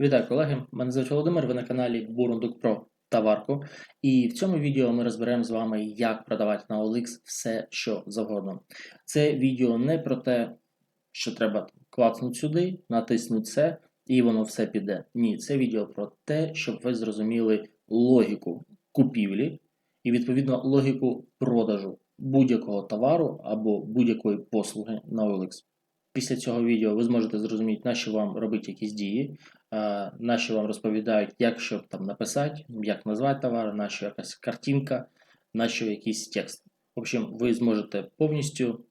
Вітаю, колеги! Мене звуть Володимир. Ви на каналі Бурундук про товарку. І в цьому відео ми розберемо з вами, як продавати на OLX все, що завгодно. Це відео не про те, що треба клацнути сюди, натиснути це, і воно все піде. Ні, це відео про те, щоб ви зрозуміли логіку купівлі і, відповідно, логіку продажу будь-якого товару або будь-якої послуги на OLX. Після цього відео ви зможете зрозуміти, на що вам робити якісь дії, е, на вам розповідають, як що там написати, як назвати товар, на що якась картинка, на що якийсь текст. В общем, ви зможете повністю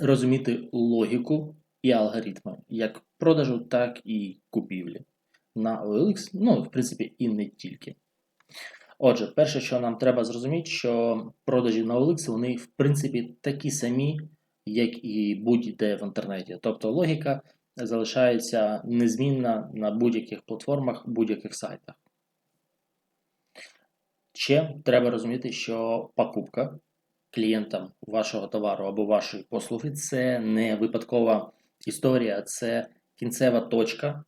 розуміти логіку і алгоритми як продажу, так і купівлі на OLX, ну, в принципі, і не тільки. Отже, перше, що нам треба зрозуміти, що продажі на OLX, вони, в принципі, такі самі, як і будь-де в інтернеті. Тобто логіка залишається незмінна на будь-яких платформах, будь-яких сайтах. Ще треба розуміти, що покупка клієнтам вашого товару або вашої послуги це не випадкова історія, це кінцева точка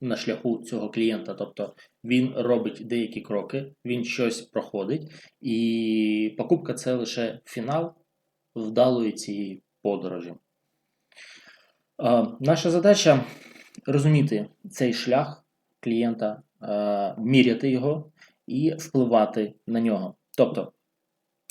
на шляху цього клієнта. Тобто він робить деякі кроки, він щось проходить, і покупка це лише фінал вдалої цієї подорожі. Наша задача розуміти цей шлях клієнта, міряти його і впливати на нього. Тобто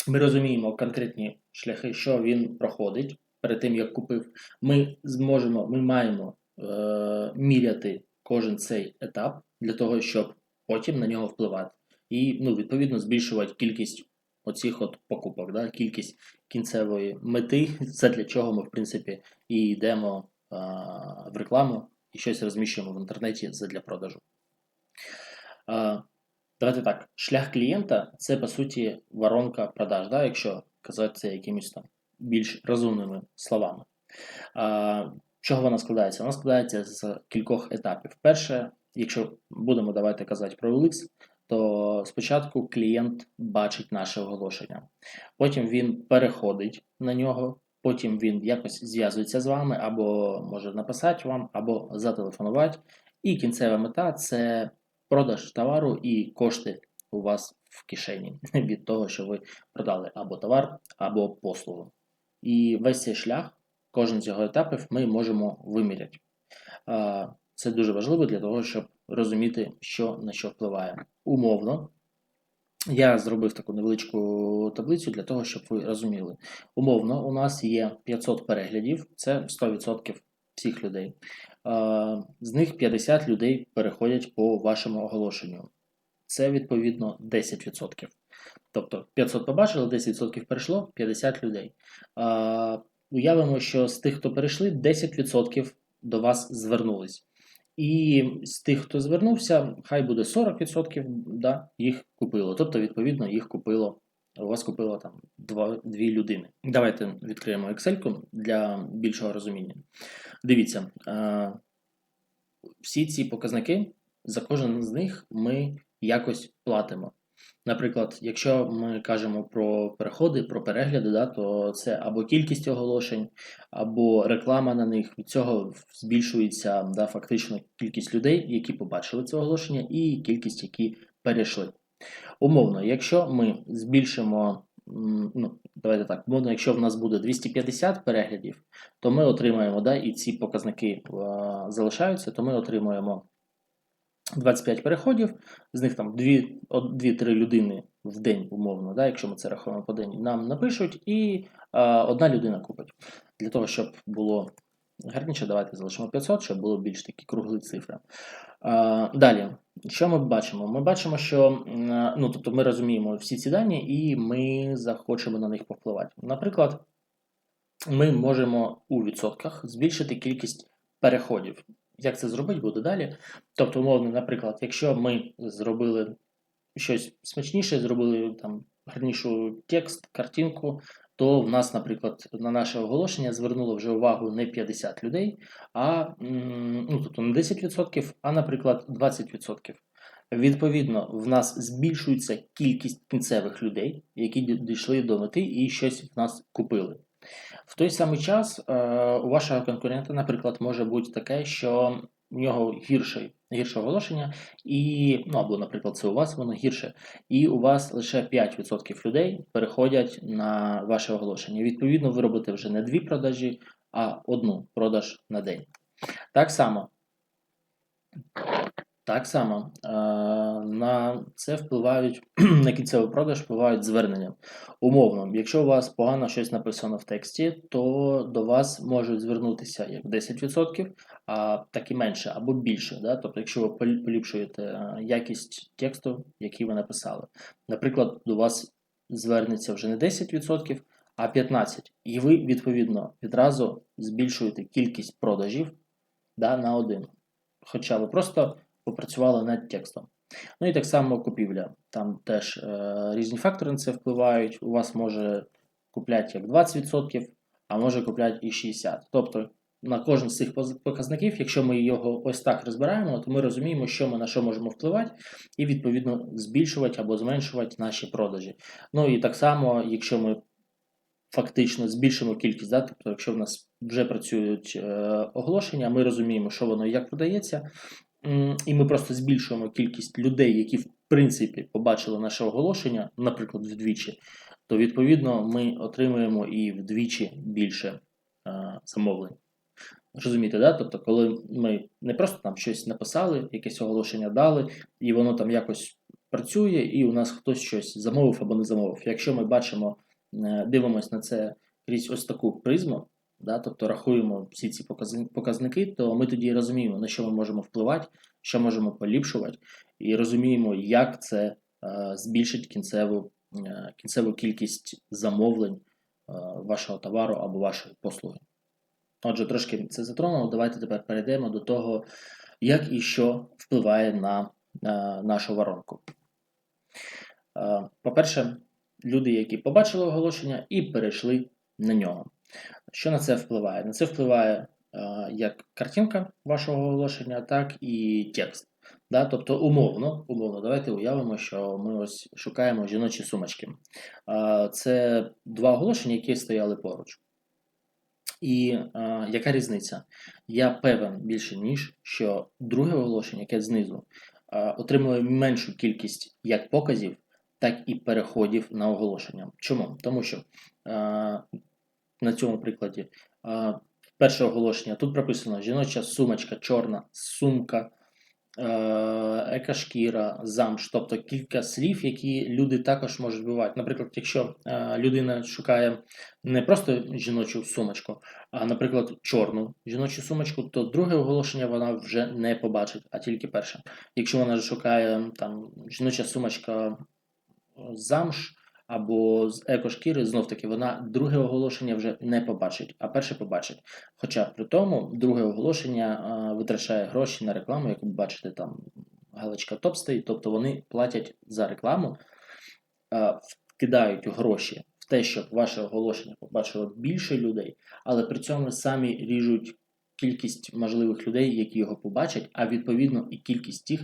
ми розуміємо конкретні шляхи, що він проходить перед тим, як купив. Ми зможемо, ми маємо е, міряти кожен цей етап для того, щоб потім на нього впливати. І ну, відповідно збільшувати кількість оцих от покупок, да? кількість кінцевої мети, це для чого ми, в принципі, і йдемо а, в рекламу і щось розміщуємо в інтернеті для продажу. А, Давайте так, шлях клієнта це по суті воронка продаж, да? якщо казати це якимись там більш розумними словами. А, Чого вона складається? Вона складається з кількох етапів. Перше, якщо будемо давайте казати про OLX, то спочатку клієнт бачить наше оголошення, потім він переходить на нього, потім він якось зв'язується з вами, або може написати вам, або зателефонувати. І кінцева мета це продаж товару і кошти у вас в кишені від того, що ви продали або товар, або послугу. І весь цей шлях, кожен з його етапів, ми можемо виміряти. Це дуже важливо для того, щоб розуміти, що на що впливає. Умовно, я зробив таку невеличку таблицю для того, щоб ви розуміли. Умовно, у нас є 500 переглядів, це 100% всіх людей. З них 50 людей переходять по вашому оголошенню. Це відповідно 10%. Тобто 500 побачили, 10% перейшло, 50 людей. Уявимо, що з тих, хто перейшли, 10% до вас звернулись. І з тих, хто звернувся, хай буде 40%, да, їх купило. Тобто, відповідно, їх купило. У вас купило там два, дві людини. Давайте відкриємо Excel для більшого розуміння. Дивіться, всі ці показники, за кожен з них ми якось платимо. Наприклад, якщо ми кажемо про переходи, про перегляди, да, то це або кількість оголошень, або реклама на них. Від цього збільшується да, фактично кількість людей, які побачили це оголошення, і кількість, які перейшли. Умовно, якщо ми збільшимо, ну, давайте так, умовно, якщо в нас буде 250 переглядів, то ми отримаємо, да, і ці показники а, залишаються, то ми отримуємо 25 переходів, з них там 2-3 людини в день, умовно, да, якщо ми це рахуємо по день, нам напишуть, і а, одна людина купить. Для того, щоб було гарніше, давайте залишимо 500, щоб було більш такі круглі цифри. А, далі, що ми бачимо? Ми бачимо, що ну, тобто ми розуміємо всі ці дані, і ми захочемо на них повпливати. Наприклад, ми можемо у відсотках збільшити кількість переходів. Як це зробити, буде далі. Тобто, умовно, наприклад, якщо ми зробили щось смачніше, зробили там гарнішу текст, картинку, то в нас, наприклад, на наше оголошення звернуло вже увагу не 50 людей, а ну, тобто не 10%, а, наприклад, 20%. Відповідно, в нас збільшується кількість кінцевих людей, які дійшли до мети і щось в нас купили. В той самий час е, у вашого конкурента, наприклад, може бути таке, що у нього гірше, гірше оголошення, і, ну або, наприклад, це у вас воно гірше, і у вас лише 5% людей переходять на ваше оголошення. Відповідно, ви робите вже не дві продажі, а одну продаж на день. Так само. Так само е, на це впливають на кінцевий продаж впливають звернення. Умовно, якщо у вас погано щось написано в тексті, то до вас можуть звернутися як 10%, а так і менше або більше. Да? Тобто, якщо ви поліпшуєте е, якість тексту, який ви написали. Наприклад, до вас звернеться вже не 10%, а 15%. І ви, відповідно, відразу збільшуєте кількість продажів да, на один. Хоча ви просто попрацювали над текстом. Ну і так само купівля. Там теж е, різні фактори на це впливають. У вас може купляти як 20%, а може купляти і 60%. Тобто на кожен з цих показників, якщо ми його ось так розбираємо, то ми розуміємо, що ми на що можемо впливати, і відповідно збільшувати або зменшувати наші продажі. Ну і так само, якщо ми фактично збільшимо кількість, да? тобто, якщо в нас вже працюють е, оголошення, ми розуміємо, що воно і як продається, і ми просто збільшуємо кількість людей, які в принципі побачили наше оголошення, наприклад, вдвічі, то відповідно ми отримуємо і вдвічі більше е, замовлень. Розумієте, да? Тобто, коли ми не просто там щось написали, якесь оголошення дали, і воно там якось працює, і у нас хтось щось замовив або не замовив. Якщо ми бачимо, е, дивимося на це крізь ось таку призму, да? тобто рахуємо всі ці показники, то ми тоді розуміємо, на що ми можемо впливати, що можемо поліпшувати, і розуміємо, як це е, збільшить кінцеву, е, кінцеву кількість замовлень е, вашого товару або вашої послуги. Отже, трошки це затронуло. Давайте тепер перейдемо до того, як і що впливає на нашу воронку. По-перше, люди, які побачили оголошення і перейшли на нього. Що на це впливає? На це впливає е, як картинка вашого оголошення, так і текст. Да? Тобто, умовно, умовно, давайте уявимо, що ми ось шукаємо жіночі сумочки. Це два оголошення, які стояли поруч. І е, яка різниця? Я певен більше ніж, що друге оголошення, яке знизу, е, отримує меншу кількість як показів, так і переходів на оголошення. Чому? Тому що на цьому прикладі перше оголошення тут прописано жіноча сумочка, чорна сумка, е, екашкіра, замш, тобто кілька слів, які люди також можуть вбивати. Наприклад, якщо е, людина шукає не просто жіночу сумочку, а, наприклад, чорну жіночу сумочку, то друге оголошення вона вже не побачить, а тільки перше. Якщо вона шукає там жіноча сумочка е, замш або з екошкіри, знов таки вона друге оголошення вже не побачить, а перше побачить. Хоча при тому друге оголошення витрачає гроші на рекламу, як ви бачите, там галочка топ стоїть, тобто вони платять за рекламу, вкидають гроші в те, щоб ваше оголошення побачило більше людей, але при цьому самі ріжуть кількість можливих людей, які його побачать, а відповідно і кількість тих,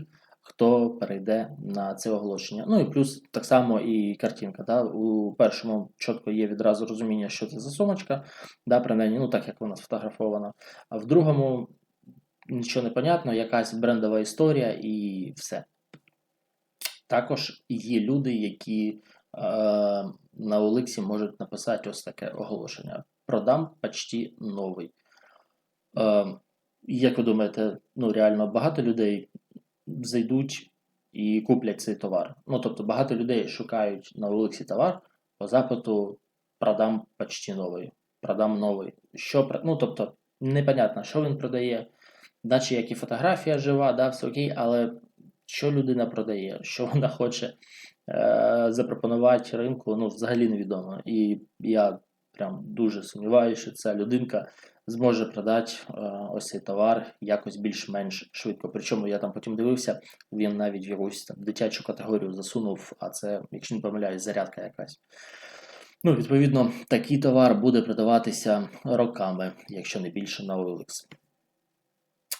хто перейде на це оголошення. Ну і плюс так само і картинка. Да? У першому чітко є відразу розуміння, що це за сумочка, да, принаймні, ну так як вона сфотографована. А в другому нічого не понятно, якась брендова історія і все. Також є люди, які е, на Оликсі можуть написати ось таке оголошення: продам почти новий. Е, як ви думаєте, ну реально багато людей зайдуть і куплять цей товар. Ну, тобто багато людей шукають на Олексі товар по запиту продам почти новий, продам новий. Що, ну, тобто, непонятно, що він продає, наче як і фотографія жива, да, все окей, але що людина продає, що вона хоче е, запропонувати ринку, ну, взагалі невідомо. І я прям дуже сумніваюся, що ця людинка зможе продати е, ось цей товар якось більш-менш швидко. Причому я там потім дивився, він навіть в якусь там дитячу категорію засунув, а це, якщо не помиляюсь, зарядка якась. Ну, відповідно, такий товар буде продаватися роками, якщо не більше на OLX.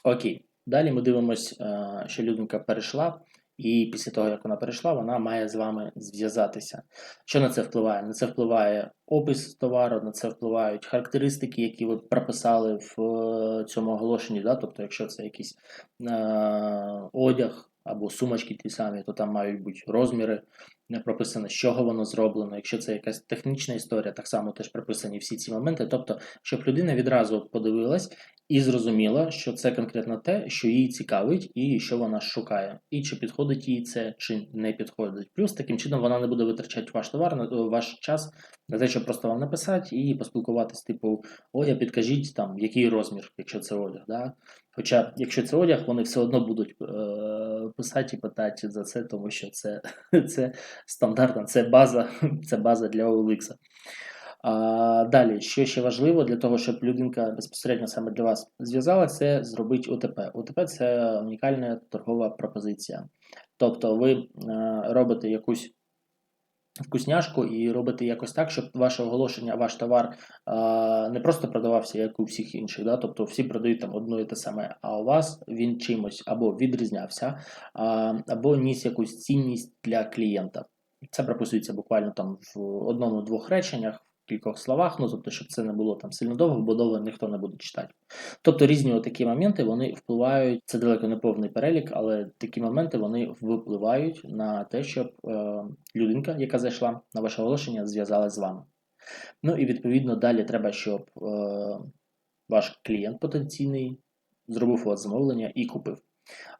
Окей. Далі ми дивимося, що людинка перейшла і після того, як вона перейшла, вона має з вами зв'язатися. Що на це впливає? На це впливає опис товару, на це впливають характеристики, які ви прописали в е, цьому оголошенні. Да? Тобто, якщо це якийсь е, одяг або сумочки ті самі, то там мають бути розміри, не прописано, з чого воно зроблено. Якщо це якась технічна історія, так само теж прописані всі ці моменти. Тобто, щоб людина відразу подивилась і зрозуміла, що це конкретно те, що їй цікавить, і що вона шукає, і чи підходить їй це, чи не підходить. Плюс таким чином вона не буде витрачати ваш товар, на- ваш час на те, щоб просто вам написати і поспілкуватись, типу, Оля, підкажіть там, який розмір, якщо це одяг. Да? Хоча, якщо це одяг, вони все одно будуть е, писати і питати за це, тому що це, це стандартна, це база, це база для OLX. А, далі, що ще важливо для того, щоб людинка безпосередньо саме для вас зв'язала, це зробити ОТП. ОТП це унікальна торгова пропозиція. Тобто ви е, робите якусь вкусняшку і робите якось так, щоб ваше оголошення, ваш товар е, не просто продавався, як у всіх інших. Да? Тобто всі продають там одно і те саме, а у вас він чимось або відрізнявся, а, або ніс якусь цінність для клієнта. Це прописується буквально там в одному-двох реченнях, кількох словах, ну тобто, щоб це не було там сильно довго, бо довго ніхто не буде читати. Тобто різні такі моменти вони впливають, це далеко не повний перелік, але такі моменти вони впливають на те, щоб е, людинка, яка зайшла на ваше оголошення, зв'язалась з вами. Ну і відповідно далі треба, щоб е, ваш клієнт потенційний зробив у вас замовлення і купив.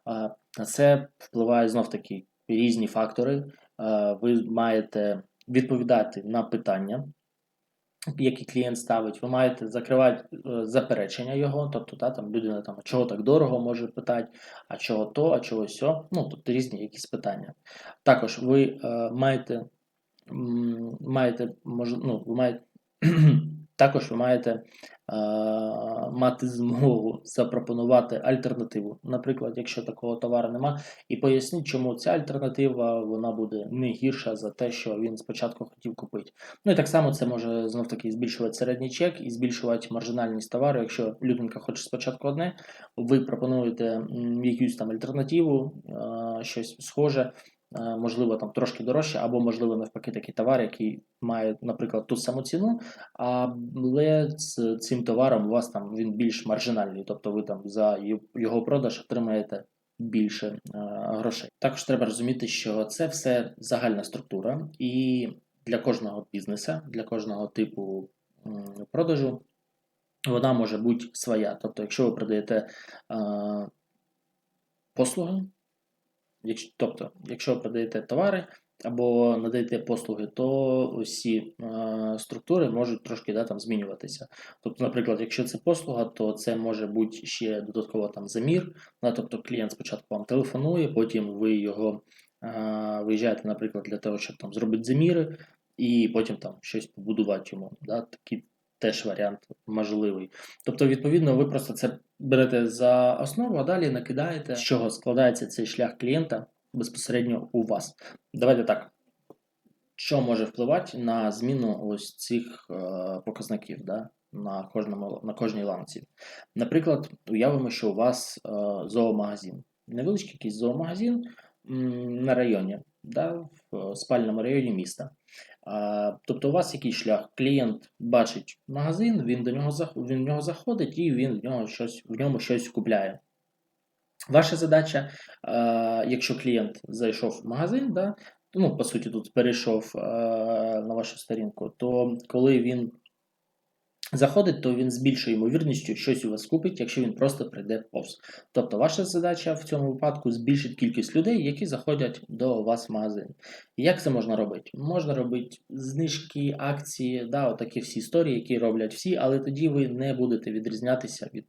А На це впливають знов таки різні фактори. Е, Ви маєте відповідати на питання, які клієнт ставить, ви маєте закривати е, заперечення його, тобто та, там людина там, чого так дорого може питати, а чого то, а чого сьо, ну, тобто різні якісь питання. Також ви е, маєте, маєте, мож, ну, ви маєте також ви маєте е, мати змогу запропонувати альтернативу. Наприклад, якщо такого товару нема, і поясніть, чому ця альтернатива вона буде не гірша за те, що він спочатку хотів купити. Ну і так само це може знов таки збільшувати середній чек і збільшувати маржинальність товару. Якщо людинка хоче спочатку одне, ви пропонуєте якусь там альтернативу, е, щось схоже. Е, Можливо, там трошки дорожче, або, можливо, навпаки, такий товар, який має, наприклад, ту саму ціну, але з цим товаром у вас там він більш маржинальний, тобто ви там за його продаж отримаєте більше е, грошей. Також треба розуміти, що це все загальна структура, і для кожного бізнесу, для кожного типу продажу вона може бути своя. Тобто, якщо ви продаєте е, послуги, якщо, тобто, якщо продаєте товари або надаєте послуги, то усі е, структури можуть трошки да, там, змінюватися. Тобто, наприклад, якщо це послуга, то це може бути ще додатково там замір. Да, тобто клієнт спочатку вам телефонує, потім ви його е, виїжджаєте, наприклад, для того, щоб там зробити заміри, і потім там щось побудувати йому. Да, такий теж варіант можливий. Тобто, відповідно, ви просто це берете за основу, а далі накидаєте, з чого складається цей шлях клієнта безпосередньо у вас. Давайте так. Що може впливати на зміну ось цих е, показників да, на, кожному, на кожній ланці? Наприклад, уявимо, що у вас е, зоомагазин. Невеличкий якийсь зоомагазин м, на районі, да, в спальному районі міста. Тобто у вас який шлях? Клієнт бачить магазин, він до нього він в нього заходить і він в нього щось в ньому щось купляє. Ваша задача, якщо клієнт зайшов в магазин, да, ну, по суті, тут перейшов на вашу сторінку, то коли він заходить, то він з більшою ймовірністю щось у вас купить, якщо він просто прийде повз. Тобто, ваша задача в цьому випадку збільшити кількість людей, які заходять до вас в магазин. Як це можна робити? Можна робити знижки, акції, да, отакі всі історії, які роблять всі, але тоді ви не будете відрізнятися від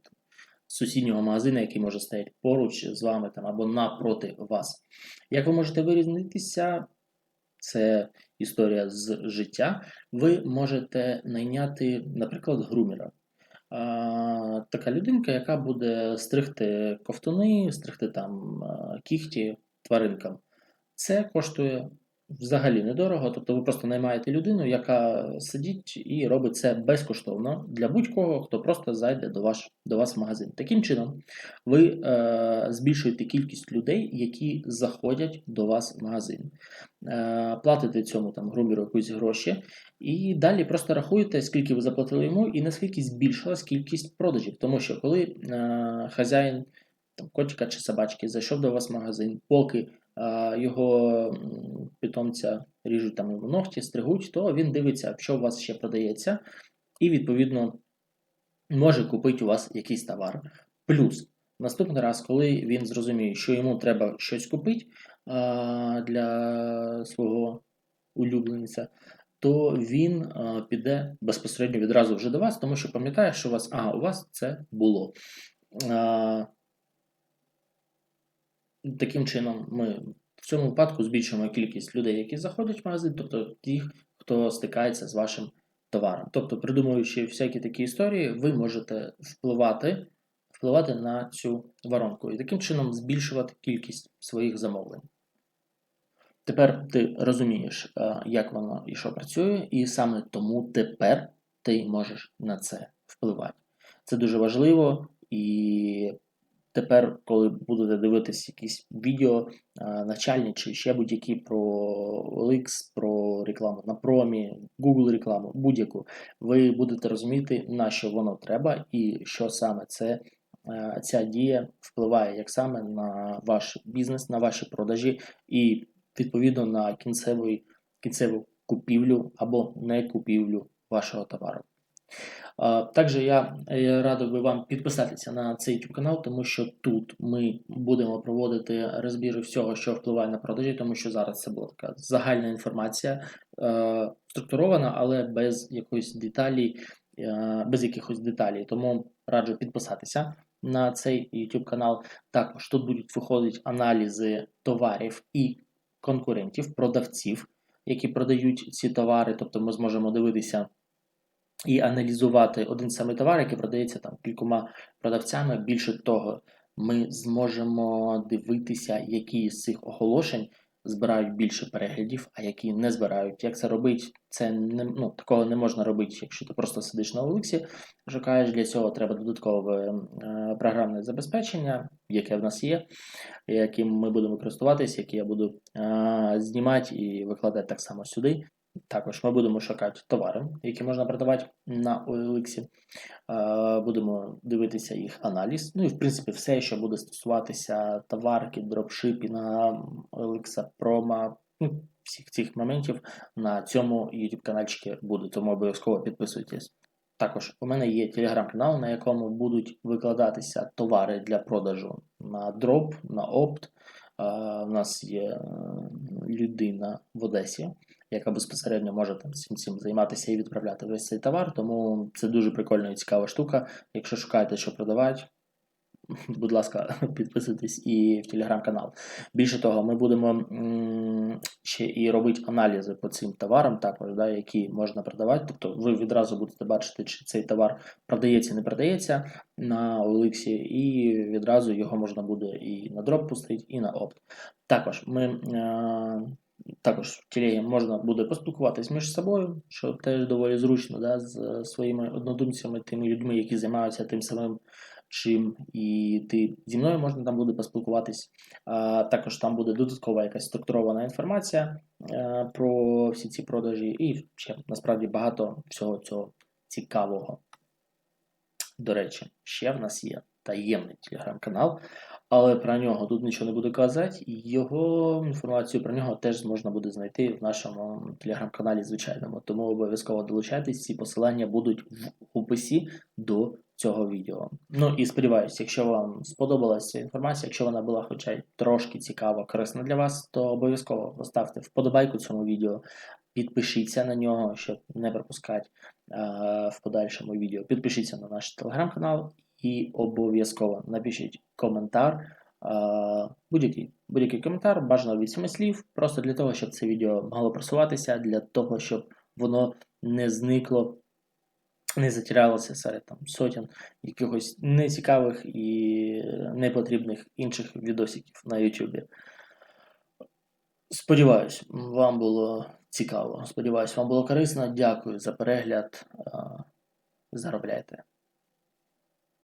сусіднього магазину, який може стояти поруч з вами там, або напроти вас. Як ви можете вирізнитися? Це історія з життя. Ви можете найняти, наприклад, грумера. Така людинка, яка буде стригти ковтуни, стригти там кіхті тваринкам. Це коштує взагалі недорого. Тобто ви просто наймаєте людину, яка сидить і робить це безкоштовно для будь-кого, хто просто зайде до, ваш, до вас в магазин. Таким чином, ви е, збільшуєте кількість людей, які заходять до вас в магазин. Е, Платите цьому там грубіру якусь гроші, і далі просто рахуєте, скільки ви заплатили йому, і наскільки збільшилась кількість продажів. Тому що коли е, хазяїн там, котика чи собачки зайшов до вас в магазин, поки а, його питомця ріжуть там йому ногті, стригуть, то він дивиться, що у вас ще продається, і відповідно може купити у вас якийсь товар. Плюс наступний раз, коли він зрозуміє, що йому треба щось купити а, для свого улюбленця, то він а, піде безпосередньо відразу вже до вас, тому що пам'ятає, що у вас, а, у вас це було. А, Таким чином, ми в цьому випадку збільшуємо кількість людей, які заходять в магазин, тобто тих, хто стикається з вашим товаром. Тобто, придумуючи всякі такі історії, ви можете впливати, впливати на цю воронку і таким чином збільшувати кількість своїх замовлень. Тепер ти розумієш, е, як воно і що працює, і саме тому тепер ти можеш на це впливати. Це дуже важливо і Тепер, коли будете дивитися якісь відео навчальні чи ще будь-які про OLX, про рекламу на промі, Google рекламу, будь-яку, ви будете розуміти, на що воно треба і що саме це. Ця дія впливає як саме на ваш бізнес, на ваші продажі і відповідно на кінцеву купівлю або не купівлю вашого товару. Також я радив би вам підписатися на цей YouTube канал, тому що тут ми будемо проводити розбіри всього, що впливає на продажі, тому що зараз це була така загальна інформація, структурована, але без якоїсь деталі, без якихось деталей. Тому раджу підписатися на цей YouTube канал. Також тут будуть виходити аналізи товарів і конкурентів, продавців, які продають ці товари, тобто ми зможемо дивитися і аналізувати один самий товар, який продається там кількома продавцями. Більше того, ми зможемо дивитися, які з цих оголошень збирають більше переглядів, а які не збирають. Як це робить, це не ну, такого не можна робити, якщо ти просто сидиш на Олексі, шукаєш для цього треба додаткове е, програмне забезпечення, яке в нас є, яким ми будемо користуватися, яке я буду е, знімати і викладати так само сюди. Також ми будемо шукати товари, які можна продавати на OLX. Будемо дивитися їх аналіз. Ну і в принципі все, що буде стосуватися товарки, дропшипінга, OLX, промо, ну, всіх цих моментів на цьому YouTube каналчикі буде, тому обов'язково підписуйтесь. Також у мене є телеграм-канал, на якому будуть викладатися товари для продажу на дроп, на опт. У нас є е, людина в Одесі яка безпосередньо може там цим цим займатися і відправляти весь цей товар. Тому це дуже прикольна і цікава штука. Якщо шукаєте, що продавати, будь ласка, підписуйтесь і в телеграм-канал. Більше того, ми будемо ще і робити аналізи по цим товарам, також, да, які можна продавати. Тобто ви відразу будете бачити, чи цей товар продається, не продається на OLX, і відразу його можна буде і на дроп пустити, і на опт. Також ми. Е, також в тілегі можна буде поспілкуватись між собою, що теж доволі зручно да, з своїми однодумцями, тими людьми, які займаються тим самим чим і ти зі мною можна там буде поспілкуватись. А, Також там буде додаткова якась структурована інформація а, е, про всі ці продажі, і ще насправді багато всього цього цікавого. До речі, ще в нас є таємний телеграм-канал але про нього тут нічого не буду казати. Його інформацію про нього теж можна буде знайти в нашому телеграм-каналі звичайному. Тому обов'язково долучайтесь, ці посилання будуть в описі до цього відео. Ну і сподіваюся, якщо вам сподобалася інформація, якщо вона була хоча й трошки цікава, корисна для вас, то обов'язково поставте вподобайку цьому відео. Підпишіться на нього, щоб не пропускати е в подальшому відео. Підпишіться на наш телеграм-канал і обов'язково напишіть коментар. Будь-який будь-який коментар, бажано від 7 слів, просто для того, щоб це відео могло просуватися, для того, щоб воно не зникло, не затерялося серед там сотень якихось нецікавих і непотрібних інших відосиків на YouTube. Сподіваюсь, вам було цікаво. Сподіваюсь, вам було корисно. Дякую за перегляд. Заробляйте.